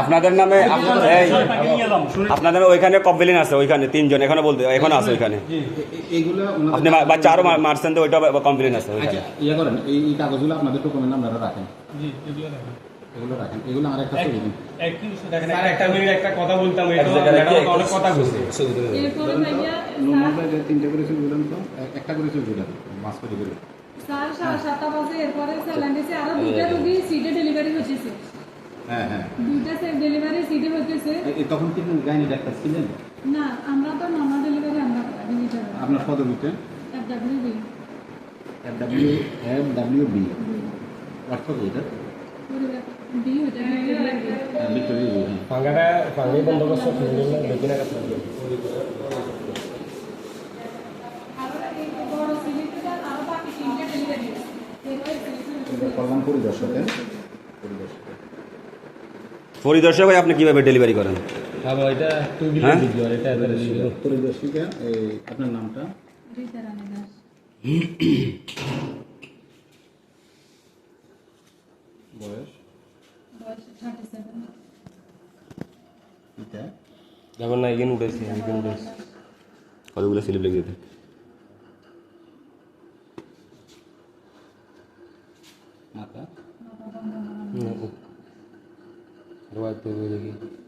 আপনাদের নামে আপনার আপনাদের ওইখানে কমপ্লেন আছে ওইখানে তিনজন এখানে বলতে এখন আছে ওইখানে। আপনি বাচ্চা আরও মারছেন তো ওইটা কমপ্লেন আছে আচ্ছা ইয়ে করেন এই এই কাগজগুলো আপনাদের ডকুমেন্ট আপনারা রাখেন। জি রাখেন। এগুলো রাখেন এগুলো আরেকটা ছবি দিন। একই বিষয় দেখেন স্যার একটা মিনিট একটা কথা বলতাম এটা ম্যাডাম অনেক কথা বলছে। এরপরে ভাইয়া নর্মাল তিনটে করে ছবি দিলেন তো একটা করে ছবি মাস করে। স্যার সাড়ে সাতটা বাজে এরপরে স্যালাইন দিয়েছে আরও দুইটা রুগী সিটে ডেলিভারি হচ্ছে হ্যাঁ হ্যাঁ। দুইটা ডেলিভারি সিটে এ তখন কি গাইনি ডাক্তার ছিলেন? না আমরা তো নর্মাল ডেলিভারি আমরা আপনার পদবিতে F W B F W F W B অর্থ কি এটা বি হইতে ভিক্টোরিয়া হ্যাঁ ফাঙ্গাটা ফাঙ্গাই বন্ধ করছে দেখি না কথা আরও এই বড় সিলিতে আরও বাকি তিনটা ডেলিভারি এটা করলাম পরিদর্শকে ভাই আপনি কীভাবে ডেলিভারি করেন? হ্যাঁ এটা টু হ্যাঁ? পরিদর্শিকা আপনার নামটা রীতা রানী দাস বয়স? বয়স এটা না এগিয়ে উঠেছি কতগুলো স্লিপ লিখে দিতে Apa? No. Luar tu lagi.